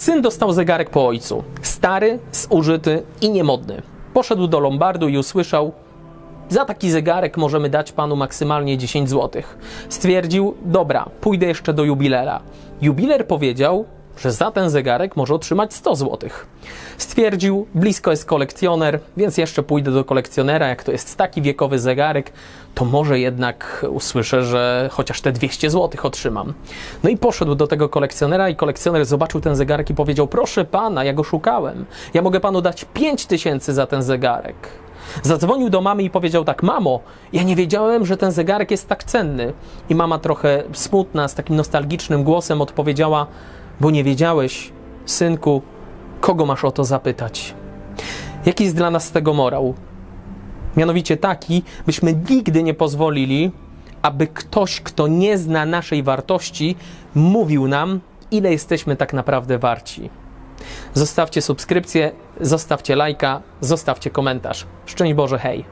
Syn dostał zegarek po ojcu. Stary, zużyty i niemodny. Poszedł do lombardu i usłyszał: Za taki zegarek możemy dać panu maksymalnie 10 zł. Stwierdził: Dobra, pójdę jeszcze do jubilera. Jubiler powiedział, że za ten zegarek może otrzymać 100 zł. Stwierdził: Blisko jest kolekcjoner, więc jeszcze pójdę do kolekcjonera. Jak to jest taki wiekowy zegarek, to może jednak usłyszę, że chociaż te 200 zł otrzymam. No i poszedł do tego kolekcjonera i kolekcjoner zobaczył ten zegarek i powiedział: Proszę pana, ja go szukałem. Ja mogę panu dać 5000 za ten zegarek. Zadzwonił do mamy i powiedział tak: Mamo, ja nie wiedziałem, że ten zegarek jest tak cenny. I mama trochę smutna, z takim nostalgicznym głosem odpowiedziała: Bo nie wiedziałeś, synku, kogo masz o to zapytać. Jaki jest dla nas tego morał? Mianowicie taki, byśmy nigdy nie pozwolili, aby ktoś, kto nie zna naszej wartości, mówił nam, ile jesteśmy tak naprawdę warci. Zostawcie subskrypcję, zostawcie lajka, zostawcie komentarz. Szczęść Boże, hej!